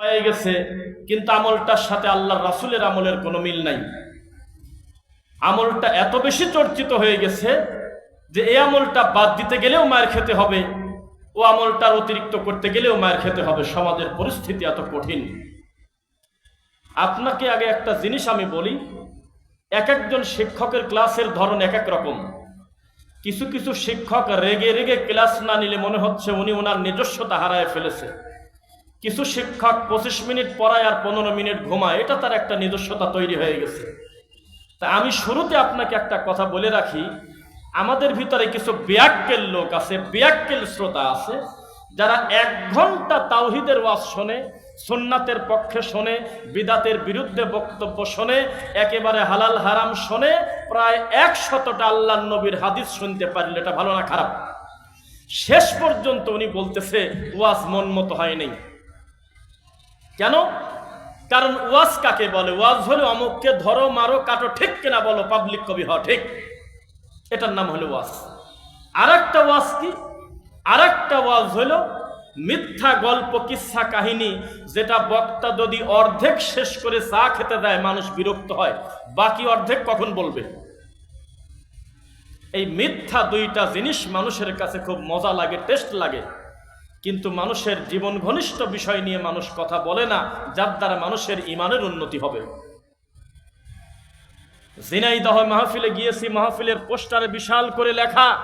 হয়ে গেছে, কিন্তু আমলটার সাথে আল্লাহ রাসুলের আমলের কোনো মিল নাই। আমলটা এত বেশি চর্চিত হয়ে গেছে যে এই আমলটা বাদ দিতে গেলেও মায়ের খেতে হবে, ও আমলটার অতিরিক্ত করতে গেলেও মায়ের খেতে হবে। সমাজের পরিস্থিতি এত কঠিন। আপনাকে আগে একটা জিনিস আমি বলি, এক একজন শিক্ষকের ক্লাসের ধরন এক এক রকম। কিছু কিছু শিক্ষক রেগে রেগে ক্লাস না নিলে মনে হচ্ছে উনি ওনার নিজস্বতা হারায় ফেলেছে। কিছু শিক্ষক পঁচিশ মিনিট পড়ায় আর পনেরো মিনিট ঘুমায়। এটা তার একটা নিজস্বতা তৈরি হয়ে গেছে। তা আমি শুরুতে আপনাকে একটা কথা বলে রাখি, আমাদের ভিতরে কিছু বেয়াক্কেল লোক আছে, বেয়াক্কেল শ্রোতা আছে, যারা এক ঘণ্টা তাওহিদের ওয়াজ শোনে, সুন্নাতের পক্ষে শোনে, বিদাতের বিরুদ্ধে বক্তব্য শোনে, একেবারে হালাল হারাম শোনে, প্রায় একশতটা আল্লাহ নবীর হাদিস শুনতে পারলে এটা ভালো না খারাপ? শেষ পর্যন্ত উনি বলতেছে, ওয়াজ মন মতো হয় নাই। কেন? কারণ ওয়াজ কাকে বলে? ওয়াজ হলে অমুককে ধরো, মারো, কাটো, ঠিক কিনা বলো পাবলিক কবি হ ঠিক। এটার নাম হলো ওয়াজ। আর একটা ওয়াজ কি? আর একটা ওয়াজ হলো মিথ্যা গল্প কিচ্ছা কাহিনী, যেটা বক্তা যদি অর্ধেক শেষ করে চা খেতে দেয়, মানুষ বিরক্ত হয়। বাকি অর্ধেক কখন বলবে? এই মিথ্যা দুইটা জিনিস মানুষের কাছে খুব মজা লাগে, টেস্ট লাগে। কিন্তু মানুষের জীবন ঘনিষ্ঠ বিষয় নিয়ে মানুষ কথা বলে না, যার দ্বারা মানুষের ইমানের উন্নতি হবে। জিনাইদহ মাহফিলে গিয়েছি, মাহফিলের পোস্টারে বিশাল করে লেখা।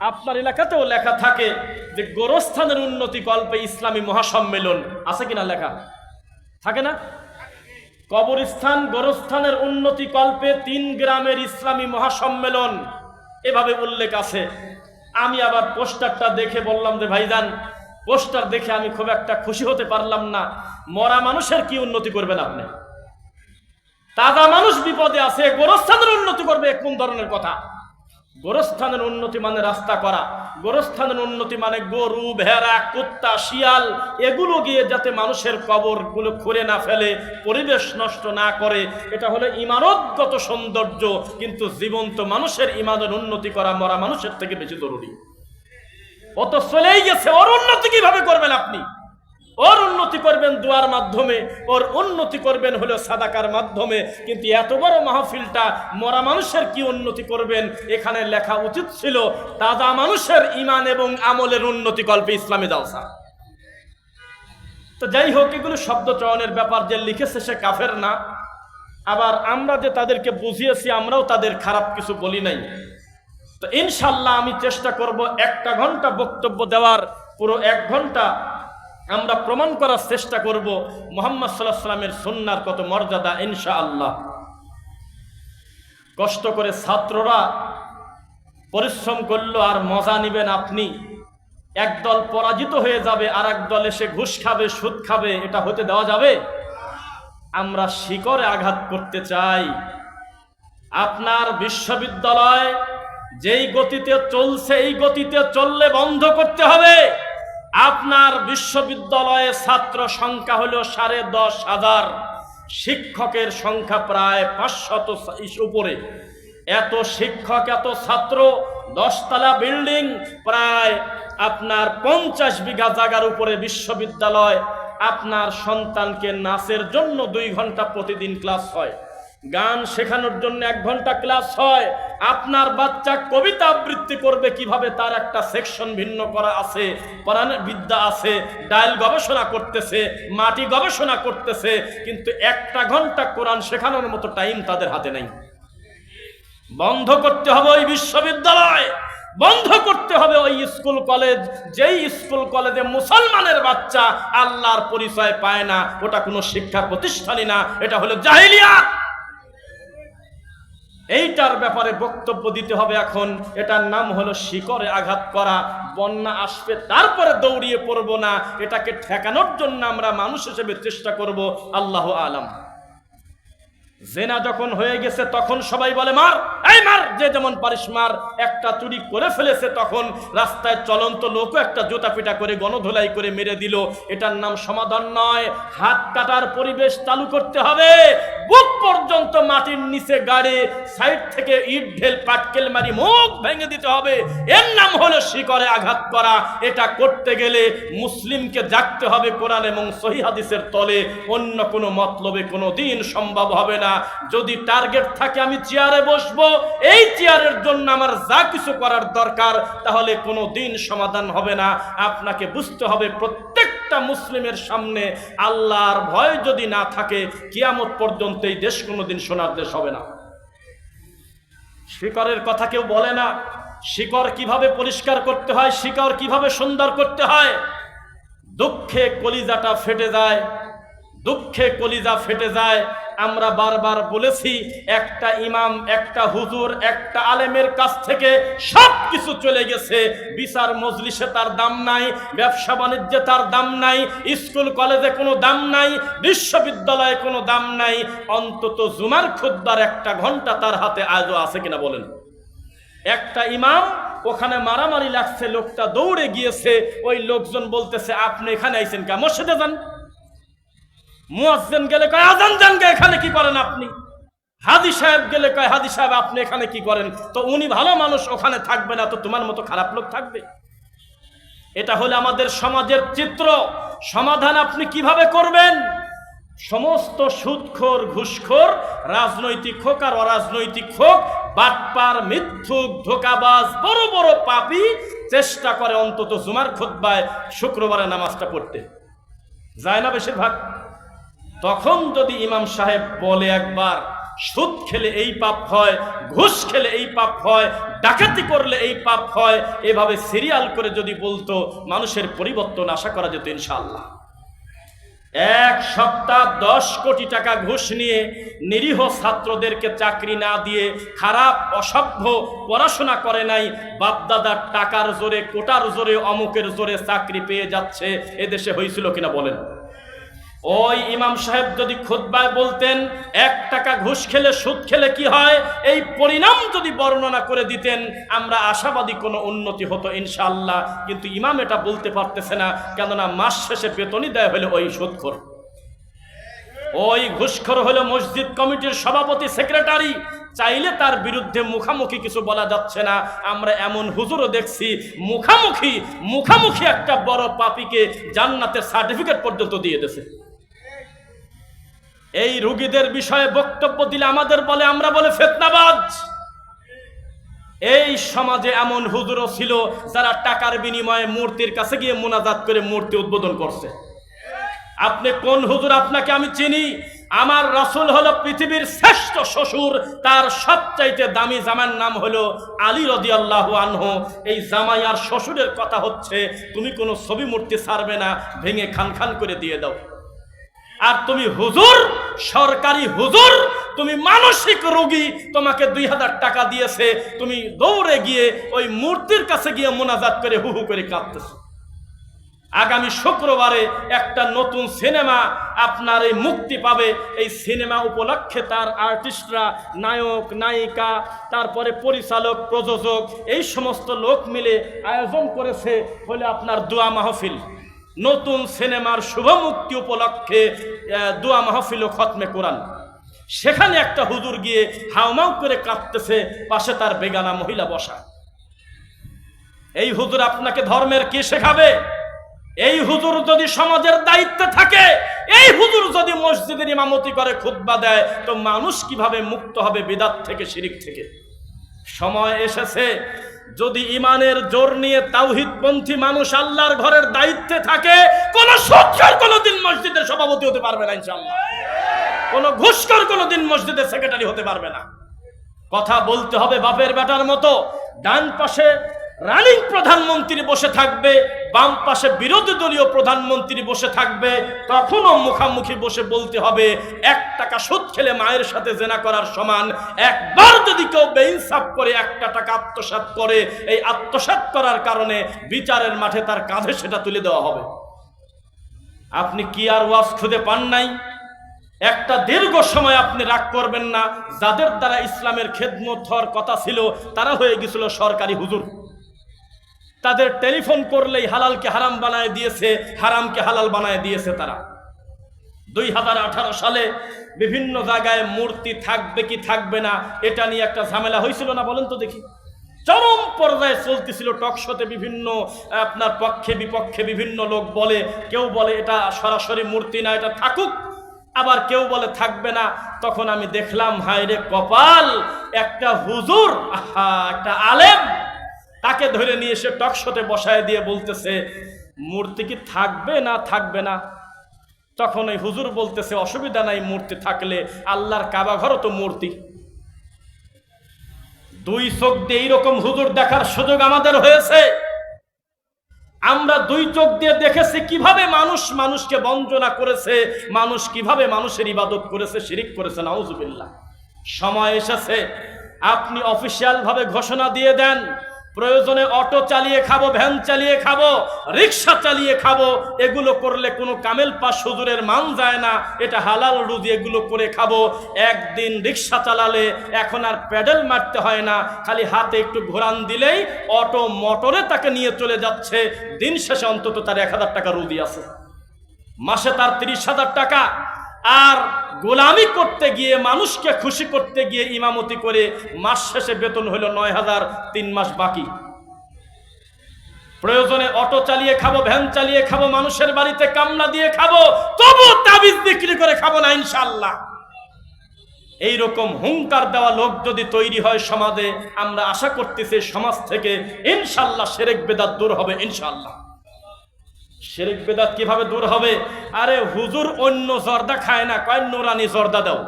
আপনার এলাকাতেও লেখা থাকে যে, গোরস্থানের উন্নতি কল্পে ইসলামী মহাসম্মেলন। আছে কিনা লেখা? থাকে না? কবরস্থান, গোরস্থানের উন্নতি কল্পে তিন গ্রামের ইসলামী মহাসম্মেলন। এভাবে উল্লেখ আছে। আমি আবার পোস্টারটা দেখে বললাম যে, ভাইজান পোস্টার দেখে আমি খুব একটা খুশি হতে পারলাম না। মরা মানুষের কি উন্নতি করবেন আপনি? তাজা মানুষ বিপদে আছে, গোরস্থানের উন্নতি করবে কোন ধরনের কথা? গোরস্থানের উন্নতি মানে রাস্তা করা। গোরস্থানের উন্নতি মানে গরু, ভেড়া, কুত্তা, শিয়াল, এগুলো গিয়ে যাতে মানুষের কবরগুলো খুঁড়ে না ফেলে, পরিবেশ নষ্ট না করে। এটা হলো ইমারতগত সৌন্দর্য, কিন্তু জীবন্ত মানুষের ইমানের উন্নতি করা মরা মানুষের থেকে বেশি জরুরি। ও তো চলেই গেছে, ওর উন্নতি কীভাবে করবেন আপনি? ওর উন্নতি করবেন দোয়ার মাধ্যমে, ওর উন্নতি করবেন হলো সাদাকার মাধ্যমে, কিন্তু এত বড় মাহফিলটা মরা মানুষের কি উন্নতি করবেন? এখানে লেখা উচিত ছিল, তাজা মানুষের ইমান এবং আমলের উন্নতি কল্পে ইসলামী জালসা। তো যাই হোক, এগুলো শব্দ চয়নের ব্যাপার, যে লিখেছে সে কাফের না। আবার আমরা যে তাদেরকে বুঝিয়েছি, আমরাও তাদের খারাপ কিছু বলি নাই। তো ইনশাল্লাহ আমি চেষ্টা করব একটা ঘণ্টা বক্তব্য দেওয়ার, পুরো এক ঘণ্টা আমরা প্রমাণ করার চেষ্টা করব। মোহাম্মদ সাল্লাহ সাল্লামের সন্ন্যার কত মর্যাদা ইনশা আল্লাহ কষ্ট করে ছাত্ররা পরিশ্রম করল আর মজা নিবেন আপনি। একদল পরাজিত হয়ে যাবে আর এক দল এসে ঘুষ খাবে, সুদ খাবে, এটা হতে দেওয়া যাবে? আমরা শিকরে আঘাত করতে চাই। আপনার বিশ্ববিদ্যালয় যেই গতিতে চলছে, এই গতিতে চললে বন্ধ করতে হবে। আপনার বিশ্ববিদ্যালয়ে ছাত্র সংখ্যা হলো সাড়ে দশ হাজার। শিক্ষকের সংখ্যা প্রায় পাঁচশত উপরে। এত শিক্ষক, এত ছাত্র, দশতলা বিল্ডিং, প্রায় আপনার পঞ্চাশ বিঘা জায়গার উপরে বিশ্ববিদ্যালয়। আপনার সন্তানকে নাচের জন্য দুই ঘণ্টা প্রতিদিন ক্লাস হয়। গান শেখানোর জন্য এক ঘণ্টা ক্লাস হয়। আপনার বাচ্চা কবিতা আবৃত্তি করবে কীভাবে? তার একটা সেকশন ভিন্ন করা আছে পরাণের বিদ্যা আছে, ডায়াল গবেষণা করতেছে, মাটি গবেষণা করতেছে, কিন্তু একটা ঘণ্টা কোরআন শেখানোর মতো টাইম তাদের হাতে নেই। বন্ধ করতে হবে ওই বিশ্ববিদ্যালয়, বন্ধ করতে হবে ওই স্কুল কলেজ। যেই স্কুল কলেজে মুসলমানের বাচ্চা আল্লাহর পরিচয় পায় না, ওটা কোনো শিক্ষা প্রতিষ্ঠানই না, এটা হলো জাহিলিয়া এইটার ব্যাপারে বক্তব্য দিতে হবে এখন। এটার নাম হলো শিকরে আঘাত করা। বন্যা আসবে, তারপরে দৌড়িয়ে পড়ব না। এটাকে ঠেকানোর জন্য আমরা মানুষ হিসেবে চেষ্টা করব। আল্লাহ আলাম। জেনা যখন হয়ে গেছে, তখন সবাই বলে, মার, এই মার! যে যেমন পারিস মার। একটা চুরি করে ফেলেছে তখন রাস্তায় চলন্ত লোকও একটা জুতা পিটা করে গণধোলাই করে মেরে দিল। এটার নাম সমাধান নয়। হাত কাটার পরিবেশ চালু করতে হবে। বুক পর্যন্ত মাটির নিচে গাড়ে সাইড থেকে ইট ঢেল পাটকেল মারি মুখ ভেঙে দিতে হবে। এর নাম হলো শিকরে আঘাত করা। এটা করতে গেলে মুসলিমকে জাগতে হবে কোরআন এবং সহি হাদিসের তলে। অন্য কোনো মতলবে কোনো দিন সম্ভব হবে না। যদি টার্গেট থাকে আমি চেয়ারে বসবো। এই চেয়ারের জন্য আমার যা কিছু করার দরকার, তাহলে কোনো দিন সমাধান হবে না। আপনাকে বুঝতে হবে প্রত্যেকটা মুসলিমের সামনে আল্লাহর ভয় যদি না থাকে, কিয়ামত পর্যন্ত এই দেশ কোনোদিন সোনার দেশ হবে না। শিকরের কথা কেউ বলে না শিকর কীভাবে পরিষ্কার করতে হয় শিকর কীভাবে সুন্দর করতে হয়? দুঃখে কলিজাটা ফেটে যায় দুঃখে কলিজা ফেটে যায়। আমরা বারবার বলেছি, একটা ইমাম, একটা হুজুর, একটা আলেমের কাছ থেকে সব কিছু চলে গেছে। বিচার মজলিসে তার দাম নাই, ব্যবসা বাণিজ্যে তার দাম নাই, স্কুল, কলেজে কোনো দাম নাই, বিশ্ববিদ্যালয়ে কোনো দাম নাই। অন্তত জুমার খুদ্বার একটা ঘণ্টা তার হাতে আজও আছে কিনা বলেন। একটা ইমাম, ওখানে মারামারি লাগছে, লোকটা দৌড়ে গিয়েছে, ওই লোকজন বলতেছে, আপনি এখানে আইছেন কা? মসজিদে যান। মুয়াজ্জিন গেলে কয় আজান গে, এখানে কি করেন আপনি? হাদি সাহেব গেলে কয় হাদি সাহেব আপনি এখানে কি করেন? তো উনি ভালো মানুষ ওখানে থাকবে না তো তোমার মতো খারাপ লোক থাকবে? এটা হলে আমাদের সমাজের চিত্র। সমাধান আপনি কীভাবে করবেন? সমস্ত সুদখোর ঘুষখোর রাজনৈতিক হোক আর অরাজনৈতিক হোক বাটপার মিথ্যুক ধোকাবাজ বড় বড় পাপি চেষ্টা করে অন্তত জুমার খুদ্বায় শুক্রবারে নামাজটা পড়তে। যায় না বেশিরভাগ? তখন যদি ইমাম সাহেব বলে একবার, সুদ খেলে এই পাপ হয়, ঘুষ খেলে এই পাপ হয়, ডাকাতি করলে এই পাপ হয়, এভাবে সিরিয়াল করে যদি বলতো, মানুষের পরিবর্তন আশা করা যেত ইনশাল্লাহ এক সপ্তাহ দশ কোটি টাকা ঘুষ নিয়ে নিরীহ ছাত্রদেরকে চাকরি না দিয়ে খারাপ, অসভ্য, পড়াশোনা করে নাই, বাপদাদার টাকার জোরে, কোটার জোরে, অমুকের জোরে চাকরি পেয়ে যাচ্ছে, এদেশে হয়েছিল কিনা বলেন? ওই ইমাম সাহেব যদি খুতবায় বলতেন, এক টাকা ঘুষ খেলে সুদ খেলে কি হয়? এই পরিণাম যদি বর্ণনা করে দিতেন, আমরা আশাবাদী কোনো উন্নতি হতো ইনশাআল্লাহ। কিন্তু ইমাম এটা বলতে পারতেছে না, কেননা মাস শেষে বেতনই দেয় হলো ওই সুদখোর। ওই ঘুষখোর হলো মসজিদ কমিটির সভাপতি, সেক্রেটারি। চাইলে তার বিরুদ্ধে মুখামুখি কিছু বলা যাচ্ছে না। আমরা এমন হুজুরও দেখছি, মুখামুখি মুখামুখি একটা বড় পাপিকে জান্নাতের সার্টিফিকেট পর্যন্ত দিয়ে দিয়েছে। এই রুগীদের বিষয়ে বক্তব্য দিলে আমাদের বলে, আমরা বলে ফেতনাবাজ। এই সমাজে এমন হুজুরও ছিল যারা টাকার বিনিময়ে মূর্তির কাছে গিয়ে মোনাজাত করে মূর্তি উদ্বোধন করছে। আপনি কোন হুজুর আপনাকে আমি চিনি? আমার রাসূল হলো পৃথিবীর শ্রেষ্ঠ শ্বশুর, তার সবচাইতে দামি জামার নাম হলো আলী রদিয়াল্লাহু আনহু। এই জামাই আর শ্বশুরের কথা হচ্ছে, তুমি কোনো ছবি মূর্তি ছাড়বে না, ভেঙে খান খান করে দিয়ে দাও। আর তুমি হুজুর, সরকারি হুজুর, তুমি মানসিক রোগী, তোমাকে দুই হাজার টাকা দিয়েছে, তুমি দৌড়ে গিয়ে ওই মূর্তির কাছে গিয়ে মোনাজাত করে হু হু করে কাঁদতেছো। আগামী শুক্রবারে একটা নতুন সিনেমা আপনার এই মুক্তি পাবে। এই সিনেমা উপলক্ষে তার আর্টিস্টরা, নায়ক, নায়িকা, তারপরে পরিচালক, প্রযোজক, এই সমস্ত লোক মিলে আয়োজন করেছে হলে আপনার দোয়া মাহফিল। নতুন সিনেমার শুভ মুক্তি উপলক্ষে দোয়া মাহফিল খতমে কোরআন। সেখানে একটা হুজুর গিয়ে হাউমাউ করে কাঁদতেছে, পাশে তার বেগানা মহিলা বসা। এই হুজুর আপনাকে ধর্মের কি শেখাবে? এই হুজুর যদি সমাজের দায়িত্বে থাকে, এই হুজুর যদি মসজিদের ইমামতি করে, খুতবা দেয়, তো মানুষ কীভাবে মুক্ত হবে বিদাত থেকে, শিরিক থেকে? সময় এসেছে যদি ইমানের জোর নিয়ে তাওহিদপন্থী মানুষ আল্লাহর ঘরের দায়িত্বে থাকে, কোন সচ্ছর কোনোদিন মসজিদের সভাপতি হতে পারবে না ইনশাল্লাহ কোন ঘুষকর কোনোদিন মসজিদের সেক্রেটারি হতে পারবে না। কথা বলতে হবে বাপের বেটার মতো। ডান পাশে রানিং প্রধানমন্ত্রী বসে থাকবে, বাম পাশে বিরোধী দলীয় প্রধানমন্ত্রী বসে থাকবে, তখনও মুখামুখি বসে বলতে হবে, এক টাকা সুদ খেলে মায়ের সাথে জেনা করার সমান, একবার যদি কেউ বেইনসাফ করে, একটা টাকা আত্মসাৎ করে, এই আত্মসাৎ করার কারণে বিচারের মাঠে তার কাঁধে সেটা তুলে দেওয়া হবে। আপনি কি আর ওয়াজ খুঁজে পান নাই? একটা দীর্ঘ সময় আপনি রাগ করবেন না, যাদের দ্বারা ইসলামের খেদমত হওয়ার কথা ছিল, তারা হয়ে গেছিল সরকারি হুজুর। তাদের টেলিফোন করলেই হালালকে হারাম বানায় দিয়েছে, হারামকে হালাল বানায় দিয়েছে তারা। দুই হাজার আঠারো সালে বিভিন্ন জায়গায় মূর্তি থাকবে কি থাকবে না, এটা নিয়ে একটা ঝামেলা হয়েছিল না বলেন তো দেখি। চরম পর্যায়ে চলতেছিল টকশোতে বিভিন্ন, আপনার পক্ষে বিপক্ষে বিভিন্ন লোক বলে, কেউ বলে এটা সরাসরি মূর্তি না, এটা থাকুক। আবার কেউ বলে থাকবে না, তখন আমি দেখলাম, হায় রে কপাল, একটা হুজুর, আহা, একটা আলেম। তাকে ধরে নিয়ে এসে টকশোতে বসায় দিয়ে বলতেছে, মূর্তি কি থাকবে না থাকবে না? তখন ওই হুজুর বলতেছে, অসুবিধা নাই মূর্তি থাকলে, আল্লাহর কাবা ঘরও তো মূর্তি। দুই চোখ দিয়ে এইরকম হুজুর দেখার সুযোগ আমাদের হয়েছে। আমরা দুই চোখ দিয়ে দেখেছি কীভাবে মানুষ মানুষকে বঞ্চনা করেছে, মানুষ কীভাবে মানুষের ইবাদত করেছে, শিরিক করেছে, নাউজুবিল্লাহ। সময় এসেছে, আপনি অফিসিয়াল ভাবে ঘোষণা দিয়ে দেন। প্রয়োজনে অটো চালিয়ে খাব, ভ্যান চালিয়ে খাব, রিক্সা চালিয়ে খাব, এগুলো করলে কোনো কামেল পাস হুজুরের মান যায় না। এটা হালাল রুজি, এগুলো করে খাব। একদিন রিক্সা চালালে এখন আর প্যাডেল মারতে হয় না, খালি হাতে একটু ঘোরান দিলেই অটো মোটরে তাকে নিয়ে চলে যাচ্ছে। দিন শেষে অন্তত তার এক হাজার টাকা রুজি আছে। মাসে তার তিরিশ হাজার টাকা। আর গোলামি করতে গিয়ে, মানুষকে খুশি করতে গিয়ে ইমামতি করে মাস শেষে বেতন হলো নয় হাজার তিন মাস বাকি। প্রয়োজনে অটো চালিয়ে খাব, ভ্যান চালিয়ে খাব, মানুষের বাড়িতে কামলা দিয়ে খাব, তবু তাবিজ বিক্রি করে খাব না ইনশাল্লাহ এইরকম হুঙ্কার দেওয়া লোক যদি তৈরি হয় সমাজে, আমরা আশা করতেছি সমাজ থেকে ইনশাল্লাহ সেরেক বেদার দূর হবে ইনশাল্লাহ শেরিক বেদাত কীভাবে দূর হবে? আরে হুজুর অন্য জর্দা খায় না, কয় নোরানি জর্দা দাও।